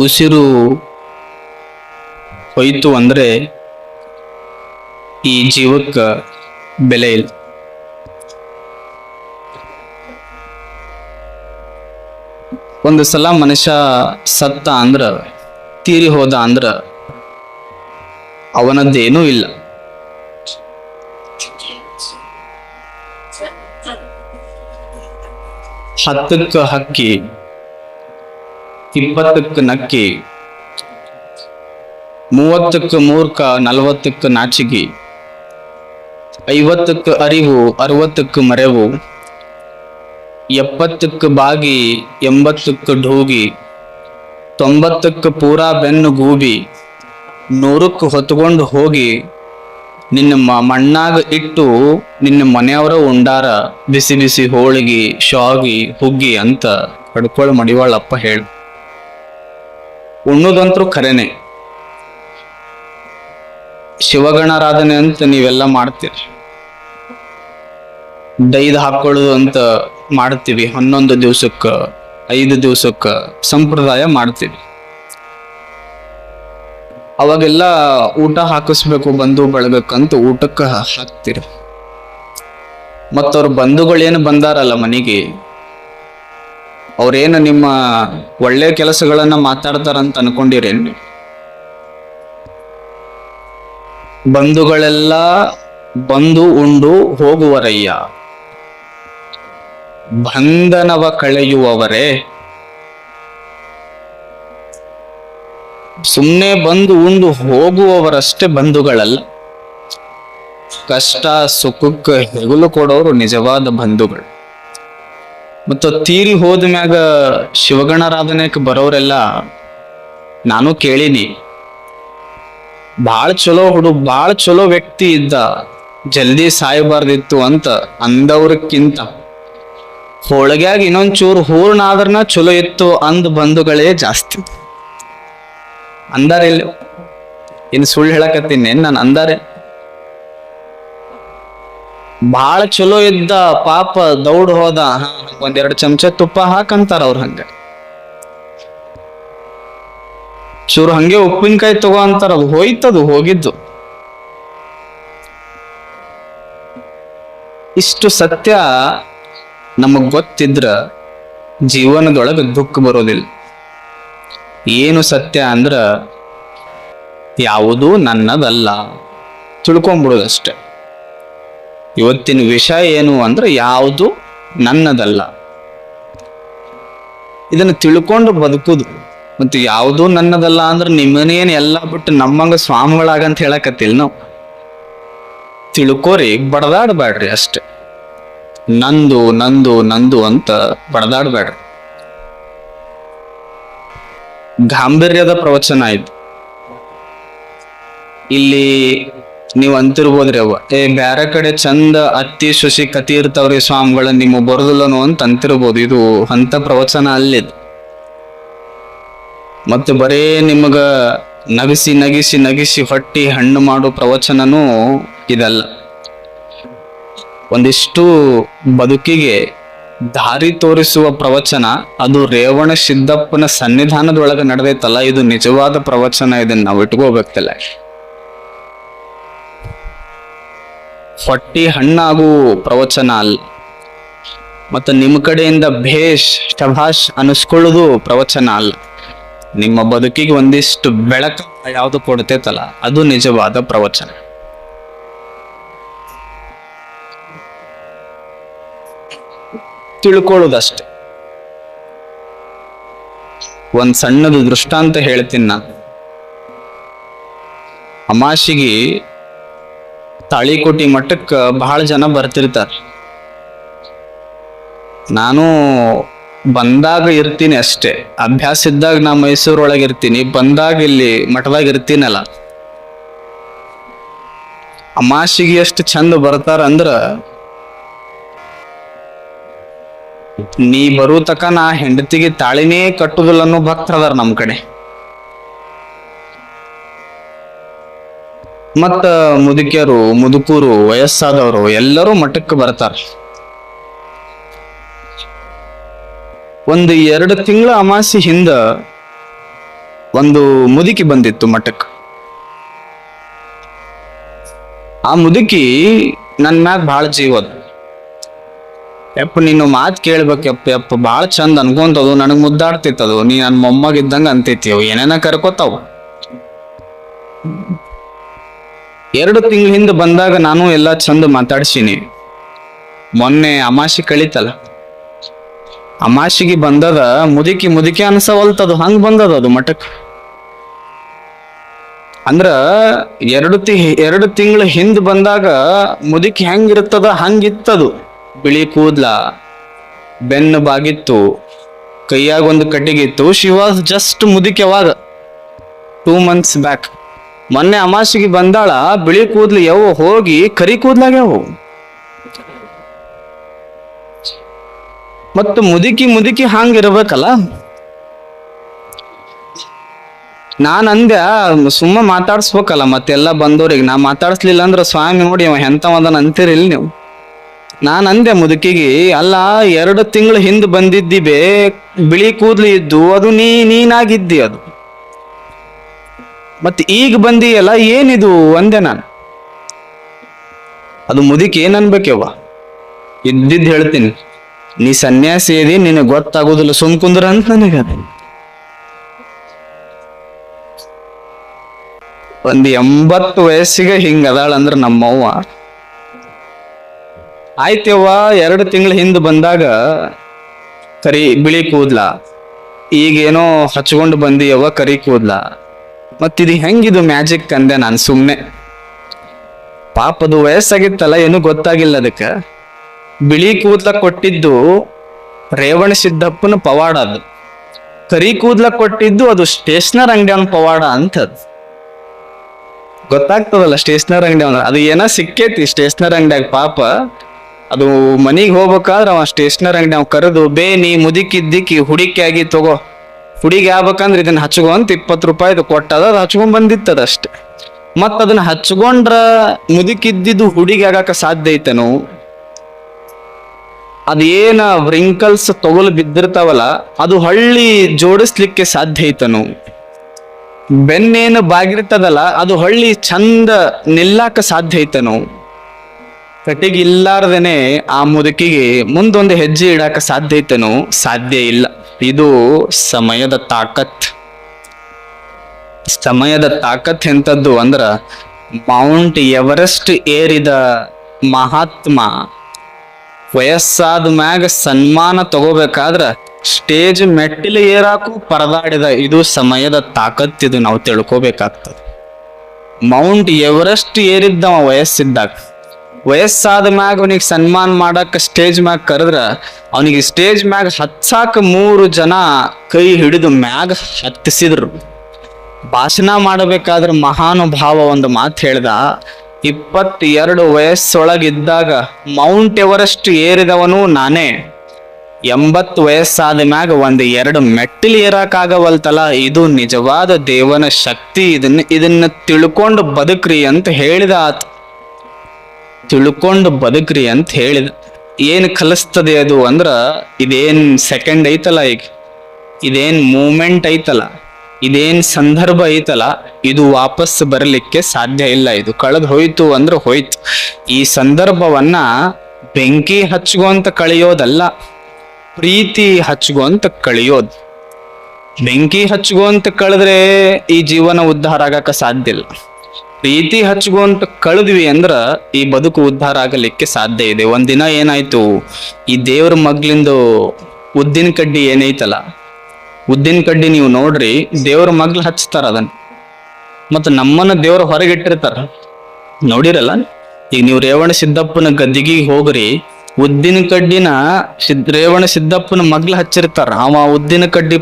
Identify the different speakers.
Speaker 1: ಉಸಿರು ಹೋಯ್ತು ಅಂದ್ರೆ ಈ ಜೀವಕ್ಕ ಬೆಲೆ ಇಲ್ಲ. ಒಂದು ಸಲ ಮನುಷ್ಯ ಸತ್ತ ಅಂದ್ರ, ತೀರಿ ಹೋದ ಅಂದ್ರ ಅವನದ್ದೇನೂ ಇಲ್ಲ. ಹತ್ತಕ್ಕ ಹಕ್ಕಿ ಇಪ್ಪತ್ತಕ್ಕ ನಕ್ಕಿ, ಮೂವತ್ತಕ್ಕೆ ಮೂರ್ಖ, ನಲವತ್ತಕ್ಕೆ ನಾಚಿಗಿ, ಐವತ್ತಕ್ಕ ಅರಿವು, ಅರವತ್ತಕ್ಕೆ ಮರೆವು, ಎಪ್ಪತ್ತಕ್ಕ ಬಾಗಿ, ಎಂಬತ್ತಕ್ಕ ಢೂಗಿ, ತೊಂಬತ್ತಕ್ಕ ಪೂರಾ ಬೆನ್ನು ಗೂಬಿ, ನೂರಕ್ಕೆ ಹೊತ್ಕೊಂಡು ಹೋಗಿ, ನಿನ್ನ ಮಣ್ಣಾಗ ಇಟ್ಟು ನಿನ್ನ ಮನೆಯವರ ಉಂಡಾರ ಬಿಸಿ ಬಿಸಿ ಹೋಳಿಗೆ ಶಾಗಿ ಹುಗ್ಗಿ ಅಂತ ಕಡ್ಕೊಳ್ ಮಡಿವಾಳಪ್ಪ ಹೇಳು. ಉಣ್ಣೋದಂತ್ರು ಖರೇನೆ. ಶಿವಗಣಾರಾಧನೆ ಅಂತ ನೀವೆಲ್ಲ ಮಾಡ್ತೀರಿ. ಡೈದ್ ಹಾಕೊಳ್ಳೋದು ಅಂತ ಮಾಡ್ತೀವಿ. ಹನ್ನೊಂದು ದಿವ್ಸಕ್ಕ, ಐದು ದಿವ್ಸಕ್ಕ ಸಂಪ್ರದಾಯ ಮಾಡ್ತೀವಿ. ಅವಾಗೆಲ್ಲ ಊಟ ಹಾಕಿಸ್ಬೇಕು, ಬಂಧು ಬಳಗಕ್ಕಂತ ಊಟಕ್ಕೆ ಹಾಕ್ತೀರಿ. ಮತ್ತವ್ರ ಬಂಧುಗಳೇನು ಬಂದಾರಲ್ಲ ಮನೆಗೆ ಅವ್ರೇನು ನಿಮ್ಮ ಒಳ್ಳೆ ಕೆಲಸಗಳನ್ನ ಮಾತಾಡ್ತಾರಂತ ಅನ್ಕೊಂಡಿರೇನು ಬಂಧುಗಳೆಲ್ಲ ಬಂದು ಉಂಡು ಹೋಗುವರಯ್ಯ. ಬಂಧನವ ಕಳೆಯುವವರೇ. ಸುಮ್ಮನೆ ಬಂದು ಉಂಡು ಹೋಗುವವರಷ್ಟೇ ಬಂಧುಗಳಲ್ಲ. ಕಷ್ಟ ಸುಖಕ್ಕೆ ಹೆಗಲು ಕೊಡೋರು ನಿಜವಾದ ಬಂಧುಗಳು. ಮತ್ತು ತೀರಿ ಹೋದ ಮ್ಯಾಗ ಶಿವಗಣಾರಾಧನೆಗೆ ಬರೋರೆಲ್ಲ ನಾನು ಕೇಳೀನಿ. ಭಾಳ ಚಲೋ ಹುಡು ಭಾಳ ಚಲೋ ವ್ಯಕ್ತಿ ಇದ್ದ, ಜಲ್ದಿ ಸಾಯಬಾರ್ದಿತ್ತು ಅಂತ ಅಂದವ್ರಕ್ಕಿಂತ ಹೋಳಿಗ್ಯಾಗ ಇನ್ನೊಂದ್ ಚೂರು ಹೂರ್ಣ ಆದ್ರನ ಚಲೋ ಇತ್ತು ಅಂದ ಬಂಧುಗಳೇ ಜಾಸ್ತಿ. ಅಂದಾರೆ ಇಲ್ಲಿ, ಇನ್ನು ಸುಳ್ಳು ಹೇಳಕತ್ತೀನಿ ನಾನು ಅಂದಾರೆ? ಭಾಳ ಚಲೋ ಇದ್ದ ಪಾಪ ದೌಡ್ ಹೋದ. ಒಂದೆರಡು ಚಮಚ ತುಪ್ಪ ಹಾಕಂತಾರ ಅವ್ರ ಹಂಗ. ಚೂರು ಹಂಗೆ ಉಪ್ಪಿನಕಾಯಿ ತಗೋ ಅಂತಾರ, ಅದು ಹೋಯ್ತದು, ಹೋಗಿದ್ದು. ಇಷ್ಟು ಸತ್ಯ ನಮಗ್ ಗೊತ್ತಿದ್ರ ಜೀವನದೊಳಗೆ ದುಃಖ ಬರೋದಿಲ್ಲ. ಏನು ಸತ್ಯ ಅಂದ್ರ, ಯಾವುದೂ ನನ್ನದಲ್ಲ. ತಿಳ್ಕೊಂಬಿಡೋದಷ್ಟೆ. ಇವತ್ತಿನ ವಿಷಯ ಏನು ಅಂದ್ರೆ ಯಾವುದು ನನ್ನದಲ್ಲ. ಇದನ್ನು ತಿಳ್ಕೊಂಡು ಬದುಕುದು. ಮತ್ತು ಯಾವುದೂ ನನ್ನದಲ್ಲ ಅಂದ್ರೆ ನಿಮ್ಮನೇನು ಎಲ್ಲ ಬಿಟ್ಟು ನಮ್ಮಂಗ ಸ್ವಾಮಿಗಳಾಗಂತ ಹೇಳಕತ್ತಿಲ್ಲ ನಾವು. ತಿಳ್ಕೋರಿ, ಬಡದಾಡಬೇಡ್ರಿ ಅಷ್ಟೆ. ನಂದು ನಂದು ನಂದು ಅಂತ ಬಡದಾಡಬೇಡ್ರಿ. ಗಾಂಭೀರ್ಯದ ಪ್ರವಚನ ಇದು. ಇಲ್ಲಿ ನೀವು ಅಂತಿರ್ಬೋದ್ರಿ ಅವ ಏ, ಬ್ಯಾರೆ ಕಡೆ ಚಂದ ಅತ್ತಿ ಶುಶಿ ಕತಿ ಇರ್ತಾವ್ರಿ ಸ್ವಾಮಿಗಳ ನಿಮ್ಮ ಬರೋದಿಲ್ಲನು ಅಂತ ಅಂತಿರ್ಬೋದು. ಇದು ಅಂತ ಪ್ರವಚನ ಅಲ್ಲಿದು ಮತ್ತೆ ಬರೇ ನಿಮಗ ನಗಿಸಿ ನಗಿಸಿ ನಗಿಸಿ ಹೊಟ್ಟಿ ಹಣ್ಣು ಮಾಡೋ ಪ್ರವಚನನೂ ಇದಲ್ಲ. ಒಂದಿಷ್ಟು ಬದುಕಿಗೆ ದಾರಿ ತೋರಿಸುವ ಪ್ರವಚನ, ಅದು ರೇವಣ ಸಿದ್ದಪ್ಪನ ಸನ್ನಿಧಾನದೊಳಗೆ ನಡೆದೈತಲ್ಲ, ಇದು ನಿಜವಾದ ಪ್ರವಚನ ಇದನ್ನ ನಾವು ಇಟ್ಕೋಬೇಕಲ್ಲ ಹೊಟ್ಟಿ ಹಣ್ಣಾಗು ಪ್ರವಚನ ಅಲ್ಲ ಮತ್ತು ನಿಮ್ಮ ಕಡೆಯಿಂದ ಭೇಷ್, ಶಭಾಷ್ ಅನಿಸ್ಕೊಳ್ಳೋದು ಪ್ರವಚನ ಅಲ್ಲ ನಿಮ್ಮ ಬದುಕಿಗೆ ಒಂದಿಷ್ಟು ಬೆಳಕು ಯಾವುದು ಕೊಡ್ತೈತಲ್ಲ, ಅದು ನಿಜವಾದ ಪ್ರವಚನ. ತಿಳ್ಕೊಳ್ಳೋದಷ್ಟೆ. ಒಂದು ಸಣ್ಣದು ದೃಷ್ಟಾಂತ ಹೇಳ್ತೀನಿ ನಾನು. ಅಮಾಶಿಗೆ ತಾಳಿಕೋಟಿ ಮಠಕ್ಕೆ ಬಹಳ ಜನ ಬರ್ತಿರ್ತಾರೆ. ನಾನು ಬಂದಾಗ ಇರ್ತೀನಿ ಅಷ್ಟೇ. ಅಭ್ಯಾಸ ಇದ್ದಾಗ ನಾ ಮೈಸೂರೊಳಗೆ ಇರ್ತೀನಿ. ಬಂದಾಗ ಇಲ್ಲಿ ಮಠದಾಗ ಇರ್ತೀನಲ್ಲ. ಅಮಾಶಿಗೆ ಎಷ್ಟು ಚಂದ ಬರ್ತಾರ ಅಂದ್ರ, ನೀ ಬರೋ ತಕ ನಾ ಹೆಂಡತಿಗೆ ತಾಳಿನೇ ಕಟ್ಟುದಿಲ್ಲ ಅನ್ನೋ ಭಕ್ತರದಾರ ನಮ್ ಕಡೆ. ಮತ್ತ ಮುದುಕಿಯರು, ಮುದುಕೂರು, ವಯಸ್ಸಾದವರು ಎಲ್ಲರೂ ಮಠಕ್ಕೆ ಬರ್ತಾರ. ಒಂದು ಎರಡು ತಿಂಗಳ ಅಮಾಸಿ ಹಿಂದ ಒಂದು ಮುದುಕಿ ಬಂದಿತ್ತು ಮಠಕ್ಕೆ. ಆ ಮುದುಕಿ ನನ್ನ ಮ್ಯಾಗ ಭಾಳ ಜೀವದ ಯಪ್ಪ, ನೀನು ಮಾತು ಕೇಳ್ಬೇಕಪ್ಪ ಯಪ್ಪ ಭಾಳ ಚಂದ ಅನ್ಕೊಂತದು, ನನಗೆ ಮುದ್ದಾಡ್ತಿತ್ತದು, ನೀ ನನ್ನ ಮೊಮ್ಮಗ ಇದ್ದಂಗ ಅಂತೈತಿ ಅವು ಏನೇನ ಕರ್ಕೋತಾವು. ಎರಡು ತಿಂಗಳ ಹಿಂದೆ ಬಂದಾಗ ನಾನು ಎಲ್ಲ ಚಂದ ಮಾತಾಡ್ಸೀನಿ. ಮೊನ್ನೆ ಅಮಾಶಿ ಕಳೀತಲ್ಲ, ಅಮಾಶಿಗೆ ಬಂದದ ಮುದುಕಿ ಮುದುಕಿ ಅನ್ಸವಲ್ತದು, ಹಂಗ್ ಬಂದದ ಅದು ಮಠಕ್. ಅಂದ್ರ ಎರಡು ತಿ, ಎರಡು ತಿಂಗಳ ಹಿಂದ್ ಬಂದಾಗ ಮುದುಕಿ ಹೆಂಗಿರ್ತದ, ಹಂಗಿತ್ತದು. ಬಿಳಿ ಕೂದ್ಲ, ಬೆನ್ನು ಬಾಗಿತ್ತು, ಕೈಯಾಗ ಒಂದು ಕಟ್ಟಿಗಿತ್ತು ಶಿ ವಾಸ್ ಜಸ್ಟ್ ಮುದುಕಿ ಅವಾಗ. ಟೂ ಮಂತ್ಸ್ ಬ್ಯಾಕ್ ಮೊನ್ನೆ ಅಮಾಸಿಗೆ ಬಂದಾಳ, ಬಿಳಿ ಕೂದ್ಲು ಯಾವ ಹೋಗಿ ಕರಿ ಕೂದ್ಲಾಗ್ಯಾವು. ಮತ್ತು ಮುದುಕಿ ಮುದುಕಿ ಹಂಗ ನಾನು ಅಂದ್ಯ ಸುಮ್ಮ ಮಾತಾಡ್ಸ್ಬೇಕಲ್ಲ, ಮತ್ತೆಲ್ಲ ಬಂದವ್ರಿಗೆ ನಾ ಮಾತಾಡ್ಸ್ಲಿಲ್ಲ ಅಂದ್ರೆ ಸ್ವಾಮಿ ನೋಡಿ ಅವ ಎಂತವದನ್ ಅಂತೀರಿಲ್ ನೀವು? ನಾನು ಅಂದೆ ಮುದುಕಿಗೆ, ಅಲ್ಲ, ಎರಡು ತಿಂಗಳು ಹಿಂದೆ ಬಂದಿದ್ದಿ ಬೇ, ಬಿಳಿ ಕೂದ್ಲು ಇದ್ದು, ಅದು ನೀ ನೀನಾಗಿದ್ದಿ ಅದು. ಮತ್ತೆ ಈಗ ಬಂದಿಯಲ್ಲ, ಏನಿದು ಅಂದೆ ನಾನು. ಅದು ಮುದಿಕ್ ಏನ್ ಅನ್ಬೇಕವ್ವ? ಇದ್ದಿದ್ದು ಹೇಳ್ತೀನಿ. ನೀ ಸನ್ಯಾಸಿ ಏರಿ ನಿನಗೆ ಗೊತ್ತಾಗೋದಿಲ್ಲ, ಸುಮ್ ಕುಂದ್ರ ಅಂತ ನನಗ. ಒಂದ್ ಎಂಬತ್ತು ವಯಸ್ಸಿಗೆ ಹಿಂಗ ಅದಾಳ ಅಂದ್ರ ನಮ್ಮವ್ವ. ಆಯ್ತವ್ವ, ಎರಡು ತಿಂಗಳ ಹಿಂದೆ ಬಂದಾಗ, ಕರಿ ಬಿಳಿ ಕೂದ್ಲ. ಈಗೇನೋ ಹಚ್ಕೊಂಡು ಬಂದಿಯವ್ವ ಕರಿ ಕೂದ್ಲ. ಮತ್ತಿದು ಹೆಂಗಿದು ಮ್ಯಾಜಿಕ್ ಅಂದೆ ನಾನು ಸುಮ್ಮನೆ ಪಾಪದು ವಯಸ್ಸಾಗಿತ್ತಲ್ಲ ಏನು ಗೊತ್ತಾಗಿಲ್ಲ ಅದಕ್ಕೆ ಬಿಳಿ ಕೂದ್ಲ ಕೊಟ್ಟಿದ್ದು ರೇವಣ ಸಿದ್ದಪ್ಪನ ಪವಾಡ ಅದು. ಕರಿ ಕೂದ್ಲ ಕೊಟ್ಟಿದ್ದು ಅದು ಸ್ಟೇಷನರ್ ಅಂಗಡಿಯವನ ಪವಾಡ ಅಂತದ್. ಗೊತ್ತಾಗ್ತದಲ್ಲ ಸ್ಟೇಷನರ್ ಅಂಗಡಿ ಅವನ ಅದು ಏನ ಸಿಕ್ಕೇತಿ ಸ್ಟೇಷನರ್ ಅಂಗಡಿಯಾಗ ಪಾಪ. ಅದು ಮನಿಗೆ ಹೋಗ್ಬೇಕಾದ್ರೆ ಅವ ಸ್ಟೇಷನರ್ ಅಂಗಡಿ ಅವ್ ಕರೆದು, ಬೇ, ನೀ ಮುದುಕಿದ್ದಿಕ್ಕಿ ಹುಡುಕಿ ಆಗಿ ತಗೋ. ಹುಡುಗಿ ಆಗ್ಬೇಕಂದ್ರೆ ಇದನ್ನ ಹಚ್ಕೊ ಅಂತ ಇಪ್ಪತ್ತು ರೂಪಾಯಿದು ಕೊಟ್ಟದ, ಅದು ಹಚ್ಕೊಂಡ್ ಬಂದಿತ್ತದ ಅಷ್ಟೆ. ಮತ್ತ ಅದನ್ನ ಹಚ್ಕೊಂಡ್ರ ಮುದುಕಿದ್ದಿದ್ದು ಹುಡುಗಿ ಆಗಾಕ ಸಾಧ್ಯ ಅದು ಅದೇನ ವ್ರಿಂಕಲ್ಸ್ ತೊಗಲು ಬಿದ್ದಿರ್ತಾವಲ್ಲ, ಅದು ಹಳ್ಳಿ ಜೋಡಿಸ್ಲಿಕ್ಕೆ ಸಾಧ್ಯ ಐತನು ಬೆನ್ನೇನು ಬಾಗಿರ್ತದಲ್ಲ, ಅದು ಹಳ್ಳಿ ಚಂದ ನಿಲ್ಲಾಕ ಸಾಧ್ಯ ಐತನು ಕಟ್ಟಿಗೆ ಇಲ್ಲಾರ್ದೇನೆ ಆ ಮುದುಕಿಗೆ ಮುಂದೊಂದು ಹೆಜ್ಜೆ ಇಡಾಕ ಸಾಧ್ಯ ಐತೇನೋ? ಸಾಧ್ಯ ಇಲ್ಲ. ಇದು ಸಮಯದ ತಾಕತ್. ಸಮಯದ ತಾಕತ್ ಎಂಥದ್ದು ಅಂದ್ರ ಮೌಂಟ್ ಎವರೆಸ್ಟ್ ಏರಿದ ಮಹಾತ್ಮ ವಯಸ್ಸಾದ ಮ್ಯಾಗ ಸನ್ಮಾನ ತಗೋಬೇಕಾದ್ರ ಸ್ಟೇಜ್ ಮೆಟ್ಟಿಲು ಏರಾಕು ಪರದಾಡಿದ ಇದು ಸಮಯದ ತಾಕತ್ ಇದು ನಾವು ತಿಳ್ಕೋಬೇಕಾಗ್ತದೆ. ಮೌಂಟ್ ಎವರೆಸ್ಟ್ ಏರಿದ್ದವ ವಯಸ್ಸಿದ್ದಾಗ ವಯಸ್ಸಾದ ಮ್ಯಾಗ ಅವನಿಗೆ ಸನ್ಮಾನ ಮಾಡಕ್ಕೆ ಸ್ಟೇಜ್ ಮ್ಯಾಗ ಕರೆದ್ರ, ಅವನಿಗೆ ಸ್ಟೇಜ್ ಮ್ಯಾಗ ಹತ್ಸಾಕ ಮೂರು ಜನ ಕೈ ಹಿಡಿದು ಮ್ಯಾಗ ಹತ್ತಿಸಿದ್ರು. ಭಾಷಣ ಮಾಡಬೇಕಾದ್ರೆ ಮಹಾನುಭಾವ ಒಂದು ಮಾತು ಹೇಳ್ದ, ಇಪ್ಪತ್ತೆರಡು ವಯಸ್ಸೊಳಗಿದ್ದಾಗ ಮೌಂಟ್ ಎವರೆಸ್ಟ್ ಏರಿದವನು ನಾನೇ. ಎಂಬತ್ತು ವಯಸ್ಸಾದ ಮ್ಯಾಗ ಒಂದು ಎರಡು ಮೆಟ್ಟಿಲು ಏರಾಕಾಗವಲ್ತಲ್ಲ ಇದು ನಿಜವಾದ ದೇವನ ಶಕ್ತಿ, ಇದನ್ನ ಇದನ್ನ ತಿಳ್ಕೊಂಡು ಬದುಕ್ರಿ ಅಂತ ಹೇಳಿದ ಆತ. ತಿಳ್ಕೊಂಡು ಬದುಕ್ರಿ ಅಂತ ಹೇಳಿದ. ಏನು ಕಲಿಸ್ತದೆ ಅದು ಅಂದ್ರೆ ಇದೇನ್ ಸೆಕೆಂಡ್ ಐತಲ್ಲ ಈಗ. ಇದೇನ್ ಮೂಮೆಂಟ್ ಐತಲ್ಲ. ಇದೇನ್ ಸಂದರ್ಭ ಐತಲ್ಲ. ಇದು ವಾಪಸ್ ಬರಲಿಕ್ಕೆ ಸಾಧ್ಯ ಇಲ್ಲ. ಇದು ಕಳೆದು ಹೋಯ್ತು ಅಂದ್ರೆ ಹೋಯ್ತು. ಈ ಸಂದರ್ಭವನ್ನ ಬೆಂಕಿ ಹಚ್ಕೊಂತ ಕಳೆಯೋದಲ್ಲ. ಪ್ರೀತಿ ಹಚ್ಕೊಂತ ಕಳೆಯೋದು. ಬೆಂಕಿ ಹಚ್ಕೊಂತ ಕಳೆದ್ರೆ ಈ ಜೀವನ ಉದ್ಧಾರ ಆಗಕ್ಕೆ ಸಾಧ್ಯ ಇಲ್ಲ. ಪ್ರೀತಿ ಹಚ್ಕೊಂತ ಕಳೆದ್ವಿ ಅಂದ್ರ ಈ ಬದುಕು ಉದ್ಧಾರ ಆಗಲಿಕ್ಕೆ ಸಾಧ್ಯ ಇದೆ. ಒಂದಿನ ಏನಾಯ್ತು, ಈ ದೇವ್ರ ಮಗ್ಲಿಂದು ಉದ್ದಿನ ಕಡ್ಡಿ ಏನೈತಲ್ಲ, ಉದ್ದಿನ ಕಡ್ಡಿ ನೀವು ನೋಡ್ರಿ, ದೇವ್ರ ಮಗ್ಲು ಹಚ್ತಾರ ಅದನ್ ಮತ್ತ ನಮ್ಮನ್ನ ದೇವ್ರ ಹೊರಗಿಟ್ಟಿರ್ತಾರ. ನೋಡಿರಲ್ಲ, ಈಗ ನೀವು ರೇವಣ ಸಿದ್ದಪ್ಪನ ಗದ್ದಿಗೆ ಹೋಗ್ರಿ, ಉದ್ದಿನ ಕಡ್ಡಿನ ಸಿದ್ ರೇವಣ ಸಿದ್ದಪ್ಪನ ಮಗ್ಲು ಹಚ್ಚಿರ್ತಾರ. ಅವ ಉದ್ದಿನ ಕಡ್ಡಿ